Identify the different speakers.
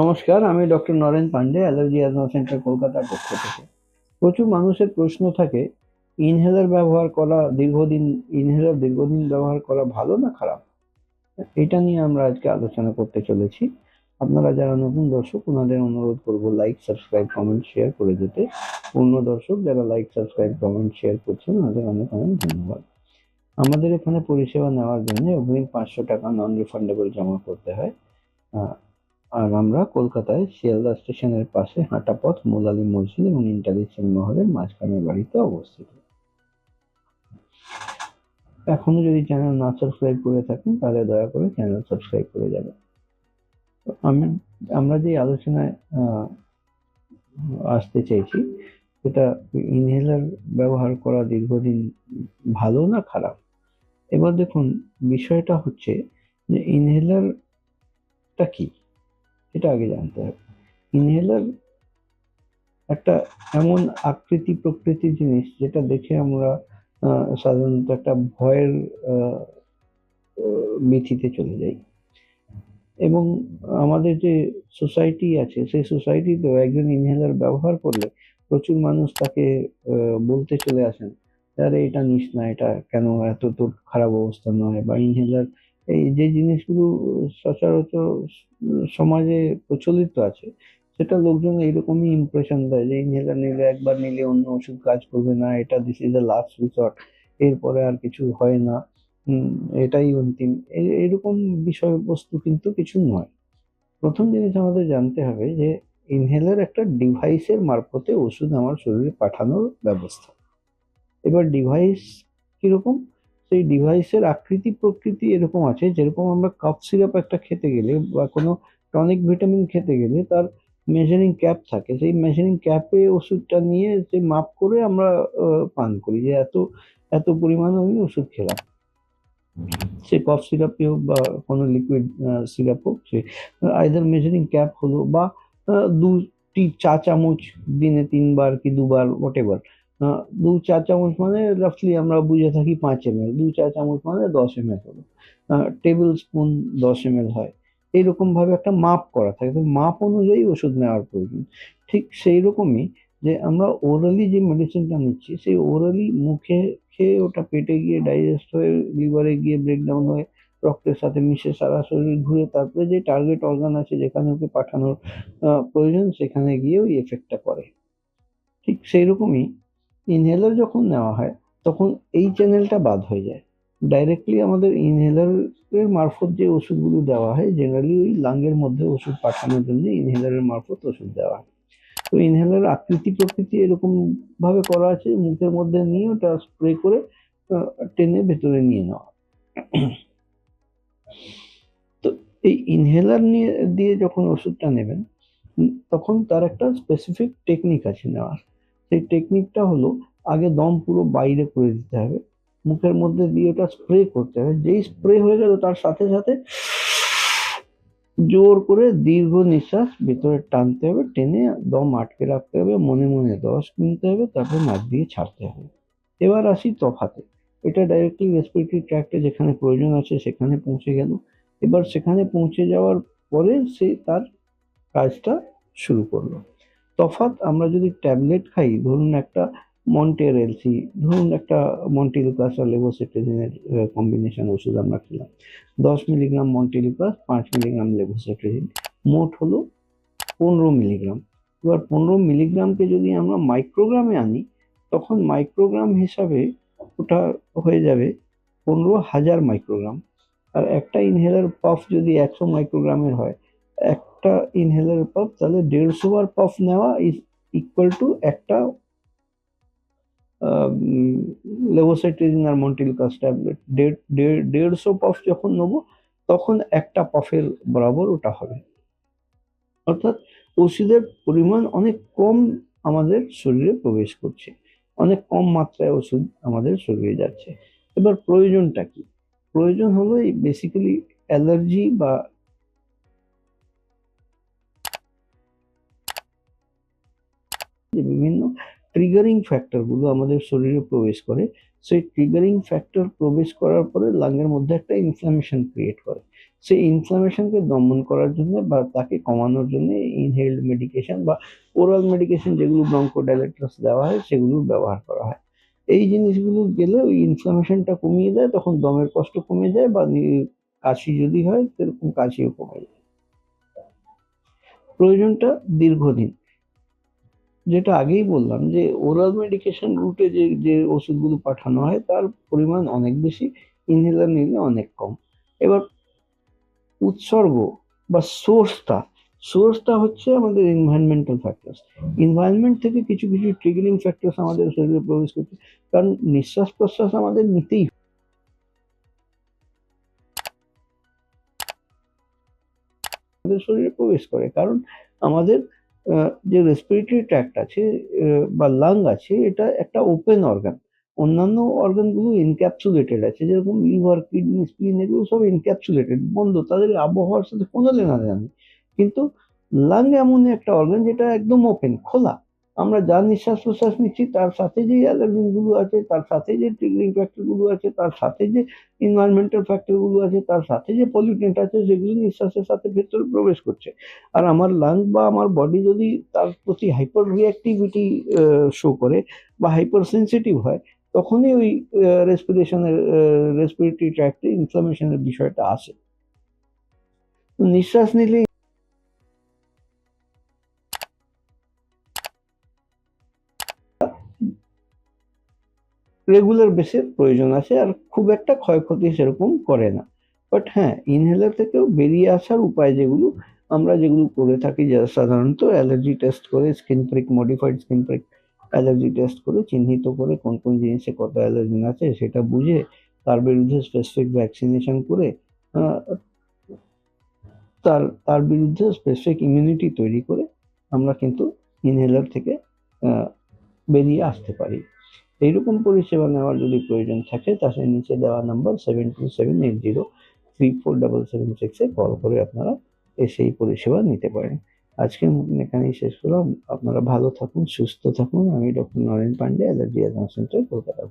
Speaker 1: নমস্কার, আমি doctor Naren Pandey, allergy asthma centre কলকাতার পক্ষ থেকে। প্রচুর মানুষের প্রশ্ন থাকে ইনহেলার ব্যবহার করা দীর্ঘদিন ইনহেলার দীর্ঘদিন ব্যবহার করা ভালো না খারাপ? এটা নিয়ে আমরা আজকে আলোচনা করতে চলেছি। আপনারা যারা নতুন দর্শক, ওনাদের অনুরোধ করব লাইক সাবস্ক্রাইব কমেন্ট শেয়ার করে দিতে। পূর্ণ দর্শক, যারা লাইক সাবস্ক্রাইব কমেন্ট শেয়ার করছেন, ওনাদের অনেক অনেক ধন্যবাদ। আমাদের এখানে পরিষেবা নেওয়ার জন্য অগ্রিম পাঁচশো টাকা নন রিফান্ডেবল জমা করতে হয়। আর আমরা কলকাতায় শিয়ালদা স্টেশনের পাশে হাঁটা পথ, মোলালি মসজিদ এবং ইন্টারি সিনেমা হলের মাঝখানে বাড়িতে অবস্থিত। এখনও যদি চ্যানেল না সাবস্ক্রাইব করে থাকেন, তাহলে দয়া করে চ্যানেল সাবস্ক্রাইব করে যাবেন। আমি, আমরা যে আলোচনায় আসতে চাইছি, সেটা ইনহেলার ব্যবহার করা দীর্ঘদিন ভালো না খারাপ? এবার দেখুন, বিষয়টা হচ্ছে যে ইনহেলারটা কি? এটা আগে জানতে হবে। ইনহেলার একটা এমন আকৃতি প্রকৃতির জিনিস যেটা দেখে আমরা সাধারণত একটা ভয়ের ভীতিতে চলে যাই। এবং আমাদের যে সোসাইটি আছে, সেই সোসাইটিতেও একজন ইনহেলার ব্যবহার করলে প্রচুর মানুষ তাকে বলতে চলে আসেন, আরে, এটা নিস না, এটা কেন এত তোর খারাপ অবস্থা নয়? বা ইনহেলার এই যে জিনিসগুলো সচরাচর সমাজে প্রচলিত আছে, সেটা লোকজন এইরকমই ইমপ্রেশন দেয় যে, ইনহেলার নিলে একবার নিলে অন্য ওষুধ কাজ করবে না, এটা this is the last resort এরপরে আর কিছু হয় না। এটাই অন্তিম। এইরকম বিষয়বস্তু কিন্তু কিছু নয়। প্রথম জিনিস আমাদের জানতে হবে যে, ইনহেলার একটা ডিভাইসের মারফতে ওষুধ আমার শরীরে পাঠানোর ব্যবস্থা। এবার ডিভাইস কীরকম? সেই ডিভাইসের আকৃতি প্রকৃতি এরকম আছে, যেরকম আমরা কাপ সিরাপ একটা খেতে গেলে বা কোনো টনিক ভিটামিন খেতে গেলে তার মেজারিং ক্যাপ থাকে। সেই মেজারিং ক্যাপে ওষুধটা নিয়ে সে মাপ করে আমরা পান করি যে এত এত পরিমাণ আমি ওষুধ খেলাম। সে কফ সিরাপই হোক বা কোনো লিকুইড সিরাপ হোক, সে আইদার মেজারিং ক্যাপ হলো বা দুটি চা চামচ দিনে তিনবার কি দুবার হোয়াট দু চা চামচ মানে রাফলি আমরা বুঝে থাকি পাঁচ এম দু চা চামচ মানে দশ এম এল হলো। টেবিল স্পুন দশ এম হয়। এইরকম ভাবে একটা মাপ করা থাকে। তো মাপ অনুযায়ী ওষুধ নেওয়ার প্রয়োজন। ঠিক সেই রকমই যে আমরা ওরালি যে মেডিসিনটা নিচ্ছি, সেই ওরালি মুখে খেয়ে ওটা পেটে গিয়ে ডাইজেস্ট হয়ে লিভারে গিয়ে ব্রেকডাউন হয়ে, রক্তের সাথে মিশে সারা শরীর ঘুরে তারপরে যে টার্গেট অর্গান আছে যেখানে ওকে পাঠানোর প্রয়োজন, সেখানে গিয়ে ওই এফেক্টটা করে ঠিক সেই রকমই ইনহেলার যখন নেওয়া হয়, তখন এই চ্যানেলটা বাদ হয়ে যায়। ডাইরেক্টলি আমাদের ইনহেলারের মারফত যে ওষুধগুলো দেওয়া হয় জেনারেলি ওই লাঙ্গের মধ্যে ওষুধ পাঠানোর জন্য ইনহেলারের মারফত ওষুধ দেওয়া হয়। তো ইনহেলার আকৃতি প্রকৃতি এরকমভাবে করা আছে, মুখের মধ্যে নিয়ে ওটা স্প্রে করে টেনে ভেতরে নিয়ে নেওয়া। তো এই ইনহেলার নিয়ে, দিয়ে যখন ওষুধটা নেবেন তখন তার একটা স্পেসিফিক টেকনিক আছে নেওয়ার। সেই টেকনিকটা হলো আগে দম পুরো বাইরে করে দিতে হবে। মুখের মধ্যে দিয়ে ওটা স্প্রে করতে হবে। যেই স্প্রে হয়ে গেল তার সাথে সাথে জোর করে দীর্ঘ নিঃশ্বাস ভিতরে টানতে হবে, টেনে দম আটকে রাখতে হবে, মনে মনে দশ কিনতে হবে, তারপর নাক দিয়ে ছাড়তে হবে। এবার আসি তফাতে। এটা ডাইরেক্টলি রেসপিরেটরি ট্র্যাক্টে যেখানে প্রয়োজন আছে সেখানে পৌঁছে গেল। এবার সেখানে পৌঁছে যাওয়ার পরে সে তার কাজটা শুরু করল। তফাৎ আমরা যদি ট্যাবলেট খাই, ধরুন একটা মন্টের এলসি ধরুন একটা মন্টিলিপাস আর লেভোসেট্রিজিনের কম্বিনেশন ওষুধ আমরা খেলাম। দশ মিলিগ্রাম মন্টিলিপাস পাঁচ মিলিগ্রাম লেভোসেট্রিজিন মোট হলো পনেরো মিলিগ্রাম। এবার পনেরো মিলিগ্রামকে যদি আমরা মাইক্রোগ্রামে আনি, তখন মাইক্রোগ্রাম হিসাবে ওটা হয়ে যাবে পনেরো হাজার মাইক্রোগ্রাম আর একটা ইনহেলার পাফ যদি একশো মাইক্রোগ্রামের হয় একটা ইনহেলার পাফ তাহলে দেড়শো বার পাফ নেওয়া ইজ ইকুয়াল টু একটা লেভোসাইট্রিজিন আর মন্টিলকাস ট্যাবলেট দেড়, দেড়- দেড়শো পাফ যখন নেব, তখন একটা পাফের বরাবর ওটা হবে। অর্থাৎ ওষুধের পরিমাণ অনেক কম আমাদের শরীরে প্রবেশ করছে। অনেক কম মাত্রায় ওষুধ আমাদের শরীরে যাচ্ছে। এবার প্রয়োজনটা কি? প্রয়োজন হলো এই বেসিক্যালি অ্যালার্জি বা বিভিন্ন ট্রিগারিং ফ্যাক্টরগুলো আমাদের শরীরে প্রবেশ করে। সেই ট্রিগারিং ফ্যাক্টর প্রবেশ করার পরে লাংয়ের মধ্যে একটা ইনফ্লামেশন ক্রিয়েট করে। সেই ইনফ্লামেশনকে দমন করার জন্য বা তাকে কমানোর জন্য ইনহেলড মেডিকেশন বা ওরাল মেডিকেশন যেগুলো ব্রঙ্কোডাইলেটর্স দেওয়া হয়, সেগুলো ব্যবহার করা হয়। এই জিনিসগুলো গেলে ওই ইনফ্লামেশনটা কমিয়ে দেয়, তখন দমের কষ্ট কমে যায় বা কাশি যদি হয়, সেরকম কাশিও কমে যায়। প্রয়োজনটা দীর্ঘদিন। যেটা আগেই বললাম যে ওরাল মেডিকেশন রুটে যে যে ওষুধগুলো পাঠানো হয়, তার পরিমাণ অনেক বেশি ইনহেলার নিলে অনেক কম। এবার উৎসর্গ বা সোর্সটা সোর্সটা হচ্ছে আমাদের এনভায়রনমেন্টাল ফ্যাক্টরস এনভায়রনমেন্ট থেকে কিছু কিছু ট্রিগারিং ফ্যাক্টরস আমাদের শরীরে প্রবেশ করছে, কারণ নিঃশ্বাস প্রশ্বাস আমাদের নিতেই আমাদের শরীরে প্রবেশ করে, কারণ আমাদের যে রেসপিরেটরি ট্র্যাক্ট আছে বা লাং আছে, এটা একটা ওপেন অর্গান অন্যান্য অর্গানগুলো ইনক্যাপসুলেটেড আছে, যেরকম লিভার কিডনি স্প্লিন এগুলো সব ইনক্যাপসুলেটেড বন্ধ, তাদের আবহাওয়ার সাথে কোনো লেনা নেই। কিন্তু লাং এমন একটা অর্গান যেটা একদম ওপেন খোলা। আমরা যা নিঃশ্বাস প্রশ্বাস নিচ্ছি, তার সাথে যে অ্যালার্জিনগুলো আছে, তার সাথে যে ট্রিগারিং ফ্যাক্টরগুলো আছে, তার সাথে যে এনভায়রনমেন্টাল ফ্যাক্টরগুলো আছে, তার সাথে যে পলিউটেন্ট আছে, সেগুলো নিঃশ্বাসের সাথে ভেতরে প্রবেশ করছে। আর আমার লাং বা আমার বডি যদি তার প্রতি হাইপার রিয়াক্টিভিটি শো করে বা হাইপার সেন্সিটিভ হয়, তখনই ওই রেসপিরেশনের রেসপিরেটরি ট্র্যাক্টে ইনফ্লামেশনের বিষয়টা আসে। নিঃশ্বাস নিলে রেগুলার বেসে প্রয়োজন আছে আর খুব একটা ক্ষয়ক্ষতি সেরকম করে না। বাট হ্যাঁ ইনহেলার থেকেও বেরিয়ে আসার উপায় যেগুলো, আমরা যেগুলো করে থাকি, যা সাধারণত অ্যালার্জি টেস্ট করে skin prick modified skin prick allergy test করে, চিহ্নিত করে কোন কোন জিনিসে কত অ্যালার্জেন আছে সেটা বুঝে, তার বিরুদ্ধে স্পেসিফিক ভ্যাকসিনেশন করে তার তার বিরুদ্ধে স্পেসিফিক ইমিউনিটি তৈরি করে, আমরা কিন্তু ইনহেলার থেকে বেরিয়ে আসতে পারি। এইরকম পরিষেবা নেওয়ার যদি প্রয়োজন থাকে, তাহলে নিচে দেওয়া number seven two seven eight zero three four double seven সিক্সে কল করে আপনারা এসে এই পরিষেবা নিতে পারেন। আজকে এখানেই শেষ করলাম। আপনারা ভালো থাকুন, সুস্থ থাকুন। আমি doctor Naren Pandey allergy centre Kolkata